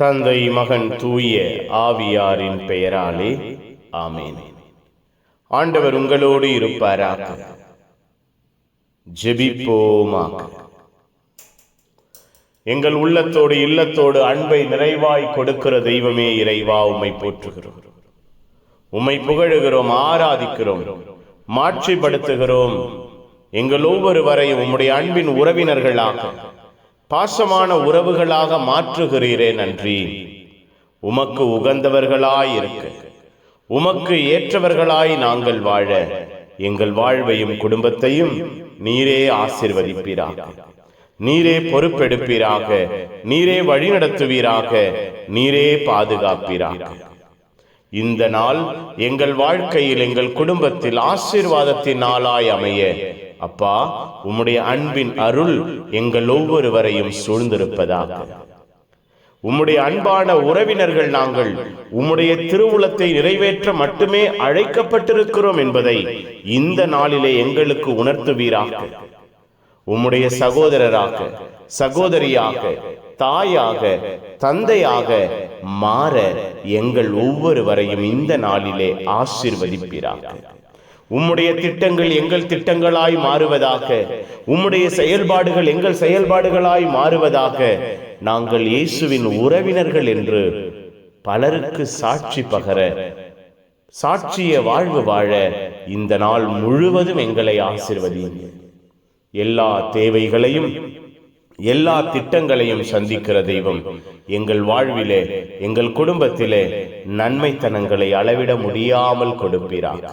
தந்தை மகன் தூய ஆவியாரின் பெயராலே ஆமேன். ஆண்டவர் உங்களோடு இருப்பாராக. ஜெபிப்போமாக. எங்கள் உள்ளத்தோடு இல்லத்தோடு அன்பை நிறைவாய் கொடுக்கிற தெய்வமே இறைவா உம்மை போற்றுகிறோம். உம்மை புகழுகிறோம் ஆராதிக்கிறோம் மாட்சிப்படுத்துகிறோம். எங்கள் ஒவ்வொருவரையும் உம்முடைய அன்பின் உறவினர்களாக பாசமான உறவுகளாக மாற்றுகிறீரே நன்றி. உமக்கு உகந்தவர்களாய் இருக்க உமக்கு ஏற்றவர்களாய் நாங்கள் வாழ. எங்கள் வாழ்வையும் குடும்பத்தையும் நீரே ஆசிர்வதிப்பீராக. நீரே பொறுப்பெடுப்பீராக. நீரே வழிநடத்துவீராக. நீரே பாதுகாப்பீராக. இந்த நாள் எங்கள் வாழ்க்கையில் எங்கள் குடும்பத்தில் ஆசீர்வாதத்தின் நாளாய் அமைய அப்பா உம்முடைய அன்பின் அருள் எங்கள் ஒவ்வொருவரையும் சூழ்ந்திருப்பதாக. உம்முடைய அன்பான உறவினர்கள் நாங்கள் உம்முடைய திருவுளத்தை நிறைவேற்ற மட்டுமே அழைக்கப்பட்டிருக்கிறோம் என்பதை இந்த நாளிலே எங்களுக்கு உணர்த்துவீராக. உம்முடைய சகோதரராக சகோதரியாக தாயாக தந்தையாக மாற எங்கள் ஒவ்வொருவரையும் இந்த நாளிலே ஆசிர்வதிப்பீராக. உம்முடைய திட்டங்கள் எங்கள் திட்டங்களாய் மாறுவதாக. உம்முடைய செயல்பாடுகள் எங்கள் செயல்பாடுகளாய் மாறுவதாக. நாங்கள் இயேசுவின் உறவினர்கள் என்று பலருக்கு சாட்சி பகர சாட்சிய வாழ்வு வாழ இந்த நாள் முழுவதும் எங்களை ஆசிர்வதியுங்கள் எல்லா தேவைகளையும் எல்லா திட்டங்களையும் சந்திக்கிற தெய்வம் எங்கள் வாழ்விலே எங்கள் குடும்பத்திலே நன்மைத்தனங்களை அளவிட முடியாமல் கொடுப்பீராக.